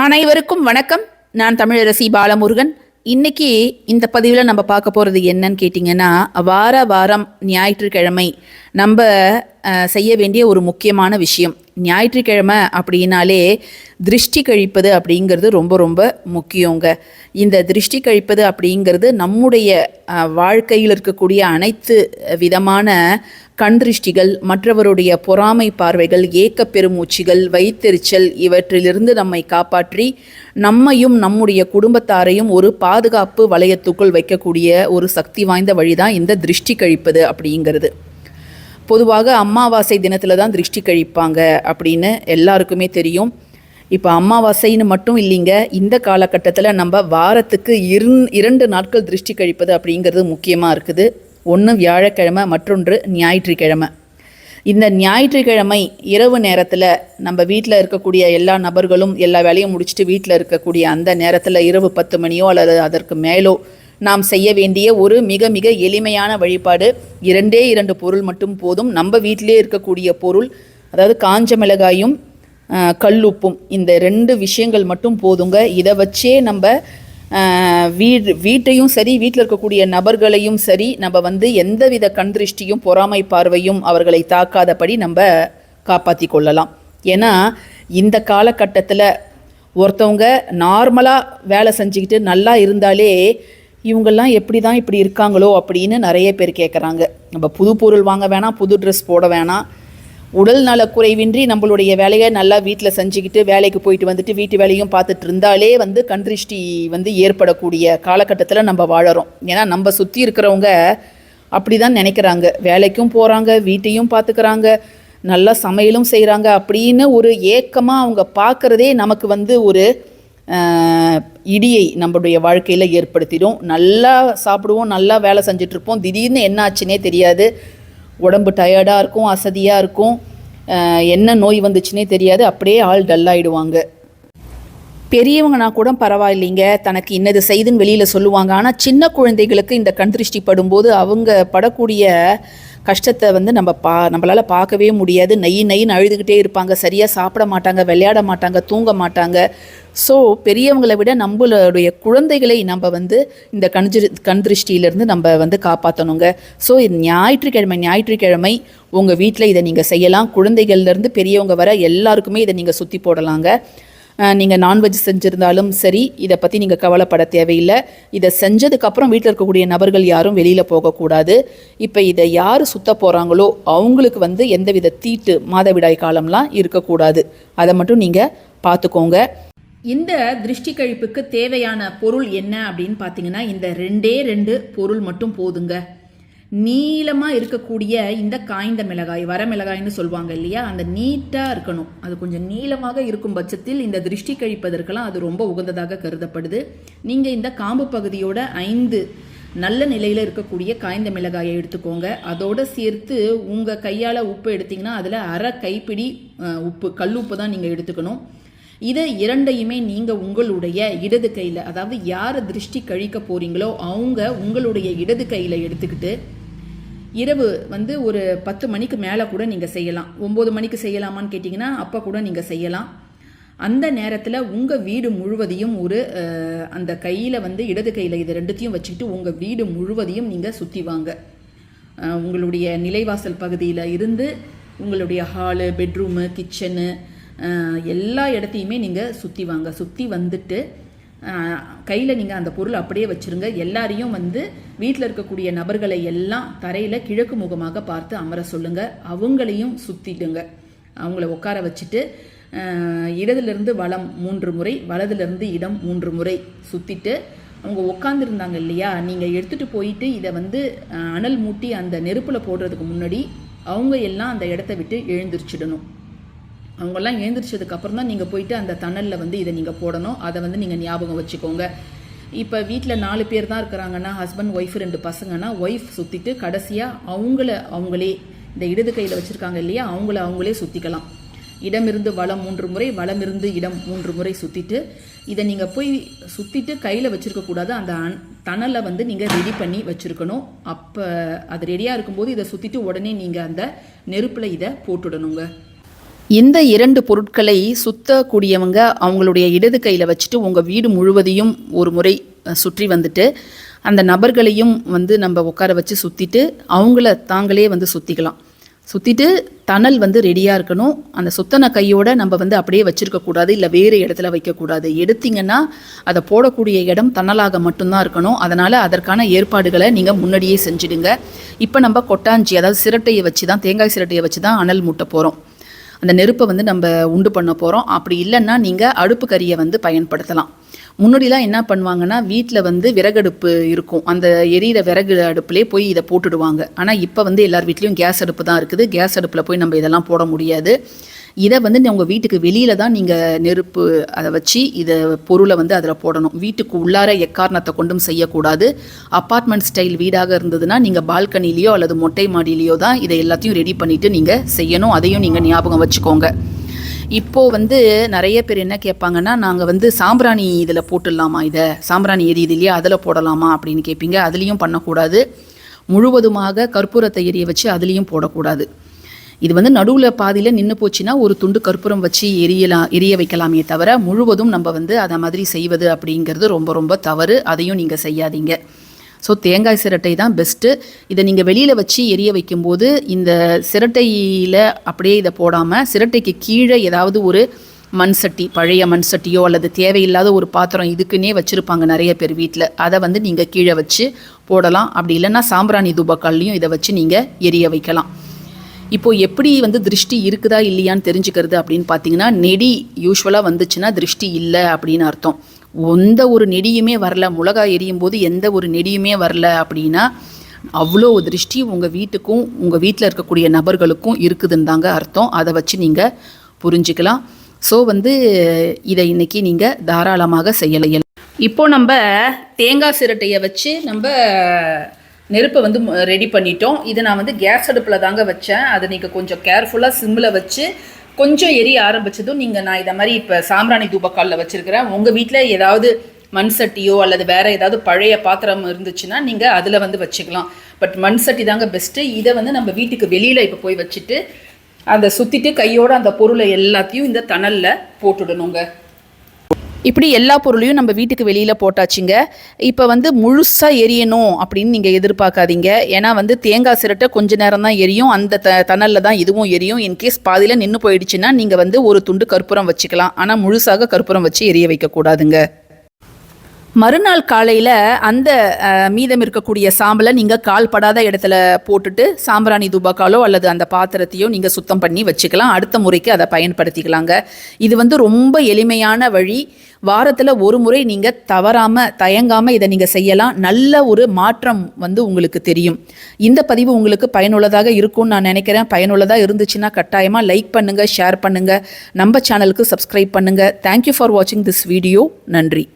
அனைவருக்கும் வணக்கம். நான் தமிழரசி பாலமுருகன். இன்னைக்கு இந்த பதிவில் நம்ம பார்க்க போகிறது என்னன்னு கேட்டிங்கன்னா வார வாரம் ஞாயிற்றுக்கிழமை நம்ம செய்ய வேண்டிய ஒரு முக்கியமான விஷயம். ஞாயிற்றுக்கிழமை அப்படின்னாலே திருஷ்டி கழிப்பது அப்படிங்கிறது ரொம்ப ரொம்ப முக்கியங்க. இந்த திருஷ்டி கழிப்பது அப்படிங்கிறது நம்முடைய வாழ்க்கையில் இருக்கக்கூடிய அனைத்து விதமான கண் திருஷ்டிகள் மற்றவருடைய பொறாமை பார்வைகள் ஏக்க பெருமூச்சிகள் வயிற்றெரிச்சல் இவற்றிலிருந்து நம்மை காப்பாற்றி நம்மையும் நம்முடைய குடும்பத்தாரையும் ஒரு பாதுகாப்பு வளையத்துக்குள் வைக்கக்கூடிய ஒரு சக்தி வாய்ந்த வழிதான் இந்த திருஷ்டி கழிப்பது அப்படிங்கிறது. பொதுவாக அமாவாசை தினத்தில் தான் திருஷ்டி கழிப்பாங்க அப்படின்னு எல்லாருக்குமே தெரியும். இப்போ அமாவாசைன்னு மட்டும் இல்லைங்க இந்த காலகட்டத்தில் நம்ம வாரத்துக்கு இரு இரண்டு நாட்கள் திருஷ்டி கழிப்பது அப்படிங்கிறது முக்கியமாக இருக்குது. ஒன்று வியாழக்கிழமை மற்றொன்று ஞாயிற்றுக்கிழமை. இந்த ஞாயிற்றுக்கிழமை இரவு நேரத்தில் நம்ம வீட்டில் இருக்கக்கூடிய எல்லா நபர்களும் எல்லா வேலையும் முடிச்சுட்டு வீட்டில் இருக்கக்கூடிய அந்த நேரத்தில் இரவு பத்து மணியோ அல்லது அதற்கு மேலோ நாம் செய்ய வேண்டிய ஒரு மிக மிக எளிமையான வழிபாடு இரண்டே இரண்டு பொருள் மட்டும் போதும். நம்ம வீட்டிலே இருக்கக்கூடிய பொருள் அதாவது காஞ்ச மிளகாயும் கல் கல்லுப்பும் இந்த ரெண்டு விஷயங்கள் மட்டும் போதுங்க. இதை வச்சே நம்ம வீடு வீட்டையும் சரி வீட்டில் இருக்கக்கூடிய நபர்களையும் சரி நம்ம வந்து எந்தவித கண் திருஷ்டியும் பொறாமை பார்வையும் அவர்களை தாக்காதபடி நம்ம காப்பாற்றி கொள்ளலாம். ஏன்னா இந்த காலகட்டத்தில் ஒருத்தவங்க நார்மலாக வேலை செஞ்சுக்கிட்டு நல்லா இருந்தாலே இவங்கெல்லாம் எப்படி தான் இப்படி இருக்காங்களோ அப்படின்னு நிறைய பேர் கேட்குறாங்க நம்ம புது பொருள் வாங்க வேணாம் புது ட்ரெஸ் போட வேணாம். உடல் நலக்குறைவின்றி நம்மளுடைய வேலையை நல்லா வீட்டில் செஞ்சுக்கிட்டு வேலைக்கு போயிட்டு வந்துட்டு வீட்டு வேலையும் பார்த்துட்டு இருந்தாலே வந்து கண் திருஷ்டி வந்து ஏற்படக்கூடிய காலகட்டத்தில் நம்ம வாழறோம். ஏன்னா நம்ம சுற்றி இருக்கிறவங்க அப்படி தான் நினைக்கிறாங்க. வேலைக்கும் போகிறாங்க வீட்டையும் பார்த்துக்கிறாங்க நல்லா சமையலும் செய்கிறாங்க அப்படின்னு ஒரு ஏக்கமாக அவங்க பார்க்குறதே நமக்கு வந்து ஒரு இடியை நம்மளுடைய வாழ்க்கையில் ஏற்படுத்திடும். நல்லா சாப்பிடுவோம் நல்லா வேலை செஞ்சிட்ருப்போம் திடீர்னு என்ன ஆச்சுன்னே தெரியாது. உடம்பு டயர்டாக இருக்கும் அசதியாக இருக்கும். என்ன நோய் வந்துச்சுன்னே தெரியாது. அப்படியே ஆள் டல்லாயிடுவாங்க பெரியவங்கனா கூட பரவாயில்லைங்க. தனக்கு இன்னது செய்துன்னு வெளியில் சொல்லுவாங்க. ஆனால் சின்ன குழந்தைகளுக்கு இந்த கண் திருஷ்டி படும்போது அவங்க படக்கூடிய கஷ்டத்தை வந்து நம்ம பா நம்மளால் பார்க்கவே முடியாது. நெய் நெய்ன்னு அழுதுகிட்டே இருப்பாங்க. சரியாக சாப்பிட மாட்டாங்க விளையாட மாட்டாங்க தூங்க மாட்டாங்க. ஸோ பெரியவங்களை விட நம்மளுடைய குழந்தைகளை நம்ம வந்து இந்த கண் கண் திருஷ்டியிலேருந்து நம்ம வந்து காப்பாற்றணுங்க ஸோ இது ஞாயிற்றுக்கிழமை ஞாயிற்றுக்கிழமை உங்கள் வீட்டில் இதை நீங்கள் செய்யலாம். குழந்தைகள்லேருந்து பெரியவங்க வர எல்லாருக்குமே இதை நீங்கள் சுற்றி போடலாங்க. நீங்கள் நான்வெஜ் செஞ்சுருந்தாலும் சரி இதை பற்றி நீங்கள் கவலைப்பட தேவையில்லை. இதை செஞ்சதுக்கப்புறம் வீட்டில் இருக்கக்கூடிய நபர்கள் யாரும் வெளியில் போகக்கூடாது. இப்போ இதை யார் சுத்த போகிறாங்களோ அவங்களுக்கு வந்து எந்தவித தீட்டு மாதவிடாய் காலம்லாம் இருக்கக்கூடாது. அதை மட்டும் நீங்கள் பார்த்துக்கோங்க இந்த திருஷ்டி கழிப்புக்கு தேவையான பொருள் என்ன அப்படின்னு பார்த்தீங்கன்னா இந்த ரெண்டே ரெண்டு பொருள் மட்டும் போதுங்க. நீளமாக இருக்கக்கூடிய இந்த காய்ந்த மிளகாய் வர மிளகாய்னு சொல்லுவாங்க இல்லையா? அந்த நீட்டாக இருக்கணும். அது கொஞ்சம் நீளமாக இருக்கும் பட்சத்தில் இந்த திருஷ்டி கழிப்பதற்கெல்லாம் அது ரொம்ப உகந்ததாக கருதப்படுது. நீங்கள் இந்த காம்பு பகுதியோட ஐந்து நல்ல நிலையில் இருக்கக்கூடிய காய்ந்த மிளகாயை எடுத்துக்கோங்க. அதோடு சேர்த்து உங்கள் கையால் உப்பு எடுத்திங்கன்னா அதில் அரை கைப்பிடி உப்பு கல் உப்பு தான் நீங்கள் எடுத்துக்கணும். இதை இரண்டையுமே நீங்கள் உங்களுடைய இடது கையில் அதாவது யார் திருஷ்டி கழிக்க போகிறீங்களோ அவங்க உங்களுடைய இடது கையில் எடுத்துக்கிட்டு இரவு வந்து ஒரு பத்து மணிக்கு மேலே கூட நீங்கள் செய்யலாம். ஒம்பது மணிக்கு செய்யலாமான்னு கேட்டிங்கன்னா அப்போ கூட நீங்கள் செய்யலாம். அந்த நேரத்தில் உங்கள் வீடு முழுவதையும் ஒரு அந்த கையில் வந்து இடது கையில் இது ரெண்டுத்தையும் வச்சுக்கிட்டு உங்கள் வீடு முழுவதையும் நீங்கள் சுற்றி வாங்க. உங்களுடைய நிலைவாசல் பகுதியில் இருந்து உங்களுடைய ஹாலு பெட்ரூமு கிச்சனு எல்லா இடத்தையுமே நீங்கள் சுற்றி வாங்க. சுற்றி வந்துட்டு கையில் நீங்கள் அந்த பொருள் அப்படியே வச்சுருங்க. எல்லாரையும் வந்து வீட்டில் இருக்கக்கூடிய நபர்களை எல்லாம் தரையில் கிழக்கு முகமாக பார்த்து அமர சொல்லுங்கள் அவங்களையும் சுற்றிடுங்க அவங்கள உட்கார வச்சுட்டு இடதுலேருந்து வளம் மூன்று முறை வலதுலேருந்து இடம் மூன்று முறை சுற்றிட்டு அவங்க உட்காந்துருந்தாங்க இல்லையா? நீங்கள் எடுத்துகிட்டு போயிட்டு இதை வந்து அனல் மூட்டி அந்த நெருப்பில் போடுறதுக்கு முன்னாடி அவங்க எல்லாம் அந்த இடத்த விட்டு எழுந்திரிச்சிடணும். அவங்கெல்லாம் எழுந்திரிச்சதுக்கு அப்புறம் தான் நீங்கள் போயிட்டு அந்த தணலில் வந்து இதை நீங்கள் போடணும். அதை வந்து நீங்கள் ஞாபகம் வச்சுக்கோங்க. இப்போ வீட்டில் நாலு பேர் தான் இருக்கிறாங்கன்னா ஹஸ்பண்ட் ஒய்ஃப் ரெண்டு பசங்கன்னா ஒய்ஃப் சுற்றிட்டு கடைசியாக அவங்கள அவங்களே இந்த இடது கையில் வச்சுருக்காங்க இல்லையா அவங்கள அவங்களே சுற்றிக்கலாம் இடமிருந்து வளம் மூன்று முறை வளமிருந்து இடம் மூன்று முறை சுற்றிட்டு இதை நீங்கள் போய் சுற்றிட்டு கையில் வச்சுருக்கக்கூடாது அந்த அன் தணலை வந்து நீங்கள் ரெடி பண்ணி வச்சுருக்கணும். அப்போ அது ரெடியாக இருக்கும்போது இதை சுற்றிட்டு உடனே நீங்கள் அந்த நெருப்பில் இதை போட்டுடணுங்க. இந்த இரண்டு பொருட்களை சுத்தக்கூடியவங்க அவங்களுடைய இடது கையில் வச்சுட்டு உங்கள் வீடு முழுவதையும் ஒரு முறை சுற்றி வந்துட்டு அந்த நபர்களையும் வந்து நம்ம உட்கார வச்சு சுற்றிட்டு அவங்கள தாங்களே வந்து சுற்றிக்கலாம் சுற்றிட்டு தணல் வந்து ரெடியாக இருக்கணும். அந்த சுத்தன கையோடு நம்ம வந்து அப்படியே வச்சுருக்கக்கூடாது இல்லை வேறு இடத்துல வைக்கக்கூடாது எடுத்தீங்கன்னா அதை போடக்கூடிய இடம் தணலாக மட்டும்தான் இருக்கணும். அதனால் அதற்கான ஏற்பாடுகளை நீங்கள் முன்னாடியே செஞ்சிடுங்க. இப்போ நம்ம கொட்டாஞ்சி அதாவது சிரட்டையை வச்சு தான் தேங்காய் சிரட்டையை வச்சு தான் அனல் மூட்ட போகிறோம் அந்த நெருப்பை வந்து நம்ம உண்டு பண்ண போகிறோம் அப்படி இல்லைன்னா நீங்கள் அடுப்பு கறியை வந்து பயன்படுத்தலாம். முன்னாடிலாம் என்ன பண்ணுவாங்கன்னா வீட்டில் வந்து விறகடுப்பு இருக்கும். அந்த எரியிற விறகு அடுப்புலேயே போய் இதை போட்டுடுவாங்க. ஆனால் இப்போ வந்து எல்லார் வீட்லேயும் கேஸ் அடுப்பு தான் இருக்குது. கேஸ் அடுப்பில் போய் நம்ம இதெல்லாம் போட முடியாது. இதை வந்து உங்கள் வீட்டுக்கு வெளியில் தான் நீங்கள் நெருப்பு அதை வச்சு இதை பொருளை வந்து அதில் போடணும். வீட்டுக்கு உள்ளார எக்காரணத்தை கொண்டும் செய்யக்கூடாது. அப்பார்ட்மெண்ட் ஸ்டைல் வீடாக இருந்ததுன்னா நீங்கள் பால்கனிலேயோ அல்லது மொட்டை மாடியிலையோ தான் இதை எல்லாத்தையும் ரெடி பண்ணிவிட்டு நீங்கள் செய்யணும். அதையும் நீங்கள் ஞாபகம் வச்சுக்கோங்க. இப்போது வந்து நிறைய பேர் என்ன கேட்பாங்கன்னா நாங்கள் வந்து சாம்பிராணி இதில் போட்டுடலாமா இதை? சாம்பிராணி எரியுது இல்லையா? அதில் போடலாமா? அப்படின்னு கேட்பீங்க. அதுலேயும் பண்ணக்கூடாது. முழுவதுமாக கற்பூரத்தை எரிய வச்சு அதுலேயும் போடக்கூடாது. இது வந்து நடுவில் பாதியில் நின்று போச்சுன்னா ஒரு துண்டு கற்பூரம் வச்சு எரியலாம் எரிய வைக்கலாமே தவிர முழுவதும் நம்ம வந்து அதை மாதிரி செய்வது அப்படிங்கிறது ரொம்ப ரொம்ப தவறு. அதையும் நீங்கள் செய்யாதீங்க. ஸோ தேங்காய் சிரட்டை தான் பெஸ்ட்டு இதை நீங்கள் வெளியில் வச்சு எரிய வைக்கும்போது இந்த சிரட்டையில் அப்படியே இதை போடாமல் சிரட்டைக்கு கீழே ஏதாவது ஒரு மண் சட்டி பழைய மண் சட்டியோ அல்லது தேவையில்லாத ஒரு பாத்திரம் இதுக்குன்னே வச்சுருப்பாங்க நிறைய பேர் வீட்டில் அதை வந்து நீங்கள் கீழே வச்சு போடலாம். அப்படி இல்லைன்னா சாம்பிராணி தூபக்கால்லையும் இதை வச்சு நீங்கள் எரிய வைக்கலாம். இப்போது எப்படி வந்து திருஷ்டி இருக்குதா இல்லையான்னு தெரிஞ்சுக்கிறது அப்படின்னு பார்த்தீங்கன்னா நெடி யூஸ்வலாக வந்துச்சுன்னா திருஷ்டி இல்லை அப்படின்னு அர்த்தம். எந்த ஒரு நெடியுமே வரல மிளகாய் எரியும் போது எந்த ஒரு நெடியுமே வரல அப்படின்னா அவ்வளோ திருஷ்டி உங்கள் வீட்டுக்கும் உங்கள் வீட்டில் இருக்கக்கூடிய நபர்களுக்கும் இருக்குதுன்னு தாங்க அர்த்தம். அதை வச்சு நீங்கள் புரிஞ்சுக்கலாம். ஸோ வந்து இதை இன்னைக்கு நீங்கள் தாராளமாக செய்யலையலாம் இப்போ நம்ம தேங்காய் சிரட்டையை வச்சு நம்ம நெருப்பை வந்து ரெடி பண்ணிட்டோம். இதை நான் வந்து கேஸ் அடுப்பில் தாங்க வச்சேன். அதை நீங்கள் கொஞ்சம் கேர்ஃபுல்லாக சிம்மில் வச்சு கொஞ்சம் எரிய ஆரம்பித்ததும் நீங்கள் நான் இதை மாதிரி இப்போ சாம்பிராணி தூபக்காலில் வச்சுருக்கிறேன். உங்கள் வீட்டில் ஏதாவது மண் சட்டியோ அல்லது வேறு ஏதாவது பழைய பாத்திரம் இருந்துச்சுன்னா நீங்கள் அதில் வந்து வச்சுக்கலாம். பட் மண் சட்டி தாங்க பெஸ்ட்டு இதை வந்து நம்ம வீட்டுக்கு வெளியில் இப்போ போய் வச்சுட்டு அதை சுற்றிட்டு கையோட அந்த பொருளை எல்லாத்தையும் இந்த தணலில் போட்டுடணுங்க. இப்படி எல்லா பொருளையும் நம்ம வீட்டுக்கு வெளியில் போட்டாச்சுங்க. இப்போ வந்து முழுசாக எரியணும் அப்படின்னு நீங்கள் எதிர்பார்க்காதீங்க. ஏன்னா வந்து தேங்காய் சிரட்டை கொஞ்ச நேரம் தான் எரியும். அந்த த தணலில் தான் இதுவும் எரியும். இன்கேஸ் பாதியில் நின்று போயிடுச்சுன்னா நீங்கள் வந்து ஒரு துண்டு கற்பூரம் வச்சுக்கலாம். ஆனால் முழுசாக கற்பூரம் வச்சு எரிய வைக்கக்கூடாதுங்க. மறுநாள் காலையில் அந்த மீதம் இருக்கக்கூடிய சாம்பலை நீங்கள் கால்படாத இடத்துல போட்டுட்டு சாம்பிராணி தூபாக்காலோ அல்லது அந்த பாத்திரத்தையோ நீங்கள் சுத்தம் பண்ணி வச்சுக்கலாம். அடுத்த முறைக்கு அதை பயன்படுத்திக்கலாங்க. இது வந்து ரொம்ப எளிமையான வழி. வாரத்தில் ஒரு முறை நீங்கள் தவறாமல் தயங்காமல் இதை நீங்கள் செய்யலாம். நல்ல ஒரு மாற்றம் வந்து உங்களுக்கு தெரியும். இந்த பதிவு உங்களுக்கு பயனுள்ளதாக இருக்கும்னு நான் நினைக்கிறேன். பயனுள்ளதாக இருந்துச்சுன்னா கட்டாயமாக லைக் பண்ணுங்கள் ஷேர் பண்ணுங்கள் நம்ம சேனலுக்கு சப்ஸ்கிரைப் பண்ணுங்கள் தேங்க்யூ ஃபார் வாட்சிங் திஸ் வீடியோ நன்றி.